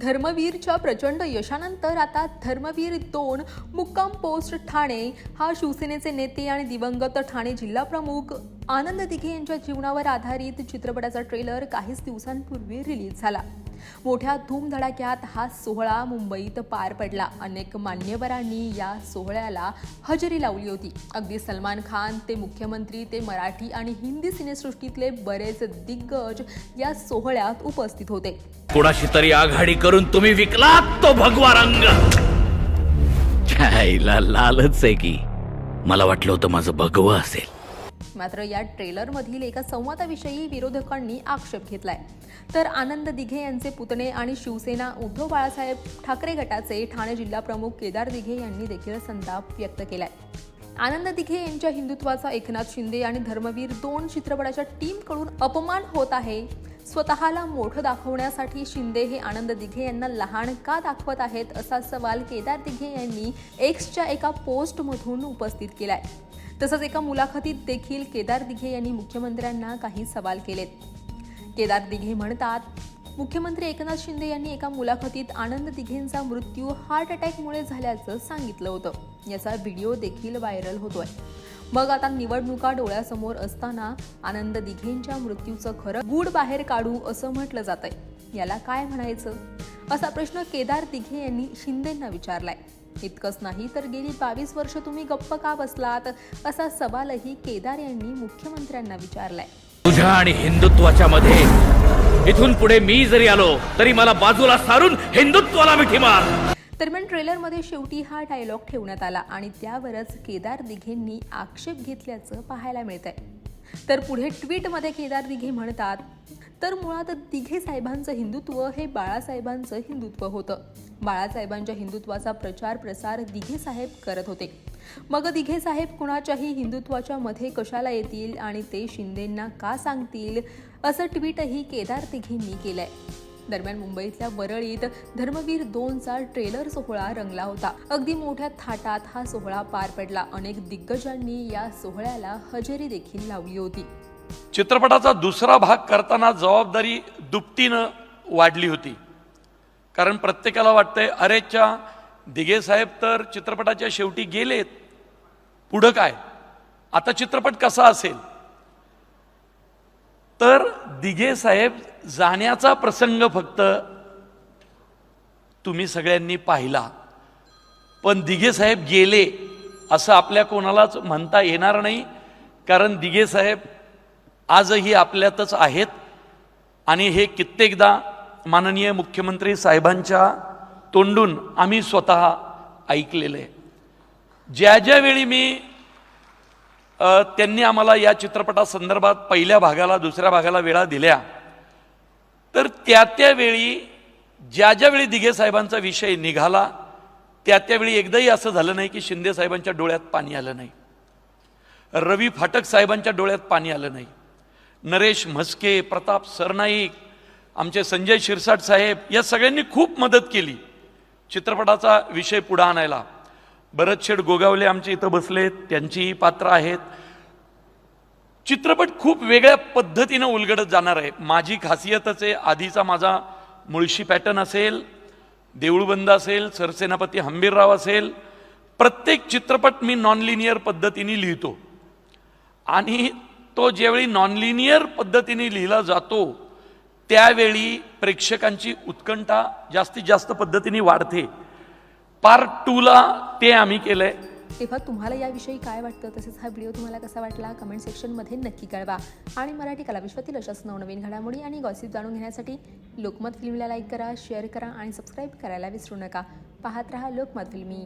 धर्मवीरच्या प्रचंड यशानंतर आता धर्मवीर दोन मुक्काम पोस्ट ठाणे. हा शिवसेनेचे नेते आणि दिवंगत ठाणे जिल्हाप्रमुख आनंद दिघे यांच्या जीवनावर आधारित चित्रपटाचा ट्रेलर काहीच दिवसांपूर्वी रिलीज झाला. मोठ्या धूमधडाक्यात हा सोहळा मुंबईत पार पडला. अनेक मान्यवरांनी या सोहळ्याला हजेरी लावली होती. अगदी सलमान खान ते मुख्यमंत्री ते मराठी आणि हिंदी सिनेसृष्टीतले बरेच दिग्गज या सोहळ्यात उपस्थित होते. कोणाशी तरी आघाडी करून तुम्ही विकलात तो भगवा रंग. छाईला लालच आहे की. मला वाटलं होतं माझं भगवं असेल. मात्र या ट्रेलरमधील एका संवादाविषयी विरोधकांनी आक्षेप घेतलाय. तर आनंद दिघे यांचे पुतणे आणि शिवसेना उद्धव बाळासाहेब ठाकरे गटाचे ठाणे जिल्हा प्रमुख केदार दिघे यांनी देखील संताप व्यक्त केलाय. आनंद दिघे यांच्या हिंदुत्वाचा एकनाथ शिंदे आणि धर्मवीर दोन चित्रपटाच्या टीमकडून अपमान होत आहे. स्वतःला मोठं दाखवण्यासाठी शिंदे हे आनंद दिघे यांना लहान का दाखवत आहेत असा सवाल केदार दिघे यांनी एक्सच्या एका पोस्टमधून उपस्थित केलाय. तसंच एका मुलाखतीत देखील केदार दिघे यांनी मुख्यमंत्र्यांना काही सवाल केलेत. केदार दिघे म्हणतात. मुख्यमंत्री एकनाथ शिंदे यांनी एका मुलाखतीत आनंद दिघेंचा मृत्यू हार्ट अटॅकमुळे झाल्याचं सांगितलं होतं. याचा व्हिडिओ देखील व्हायरल होतोय. मग आता निवडणुका डोळ्यासमोर असताना आनंद दिघेंच्या मृत्यूचं खरं गूढ बाहेर काढू असं म्हटलं जातंय. याला काय म्हणायचं? असा प्रश्न केदार दिघे यांनी शिंदेंना विचारलाय. इतकंच नाही तर गेली बावीस वर्ष तुम्ही गप्प का बसलात? असा सवालही केदार यांनी मुख्यमंत्र्यांना विचारलाय. तुझ्या आणि हिंदुत्वाच्या मध्ये. इथून पुढे मी जरी आलो तरी मला बाजूला सारून हिंदुत्वाला मिठी मार. दरम्यान ट्रेलरमध्ये शेवटी हा डायलॉग ठेवण्यात आला आणि त्यावरच केदार दिघेंनी आक्षेप घेतल्याचं पाहायला मिळत आहे तर पुढे ट्विटमध्ये केदार दिघे म्हणतात तर मुळात दिघे साहेबांचं हिंदुत्व हे बाळासाहेबांचं हिंदुत्व होतं. बाळासाहेबांच्या हिंदुत्वाचा प्रचार प्रसार दिघे साहेब करत होते. मग दिघे साहेब कुणाच्याही हिंदुत्वाच्या मध्ये कशाला येतील आणि ते शिंदेंना का सांगतील असं ट्विटही केदार दिघेंनी केलंय. दरम्यान मुंबईतल्या वरळीत धर्मवीर दोनचा ट्रेलर सोहळा रंगला होता. अगदी मोठ्या थाटात हा सोहळा पार पडला. अनेक दिग्गजांनी या सोहळ्याला हजेरी देखील लावली होती. चित्रपटाचा दुसरा भाग करताना जबाबदारी दुपटीनं वाढली होती. कारण प्रत्येकाला वाटतंय अरेच्या दिघे साहेब तर चित्रपटाच्या शेवटी गेलेत. पुढं काय? आता चित्रपट कसा असेल? तर दिघे साहेब जाण्याचा प्रसंग फक्त तुम्ही सगळ्यांनी पाहिला. पण दिघे साहेब गेले असं आपल्या कोणालाच म्हणता येणार नाही कारण दिघे साहेब आजही आपल्यातच आहेत. आणि हे कित्येकदा माननीय मुख्यमंत्री साहेबांच्या तोंडून आम्ही स्वतः ऐकलेलं आहे. ज्या ज्यावेळी मी त्यांनी आम्हाला या चित्रपटासंदर्भात पहिल्या भागाला दुसऱ्या भागाला वेळा दिल्या तर त्या त्यावेळी ज्या ज्यावेळी दिघे साहेबांचा विषय निघाला त्या त्यावेळी एकदाही असं झालं नाही की शिंदे साहेबांच्या डोळ्यात पाणी आलं नाही. रवी फाटक साहेबांच्या डोळ्यात पाणी आलं नाही. नरेश म्हस्के प्रताप सरनाईक आमचे संजय शिरसाट साहेब या सगळ्यांनी खूप मदत केली चित्रपटाचा विषय पुढे आणायला. भरतशेठ गोगावले आमचे इथं बसलेत त्यांचीही पात्र आहेत. चित्रपट खूप वेगळ्या पद्धतीनं उलगडत जाणार आहे. माझी खासियतच आहे आधीचा माझा मुळशी पॅटर्न असेल देऊळबंद असेल सरसेनापती हंबीरराव असेल प्रत्येक चित्रपट मी नॉन लिनियर पद्धतीने लिहितो. आणि तो ज्यावेळी नॉनलिनियर पद्धतीने लिहिला जातो त्यावेळी प्रेक्षकांची उत्कंठा जास्तीत जास्त पद्धतीने वाढते. पार्ट टूला ते आम्ही केलंय. तेव्हा तुम्हाला याविषयी काय वाटतं? तसेच हा व्हिडिओ तुम्हाला कसा वाटला? कमेंट सेक्शनमध्ये नक्की कळवा. आणि मराठी कलाविश्वातील अशाच नवनवीन घडामोडी आणि गॉसिप जाणून घेण्यासाठी लोकमत फिल्मला लाईक करा शेअर करा आणि सबस्क्राईब करायला विसरू नका. पाहत रहा लोकमत फिल्मी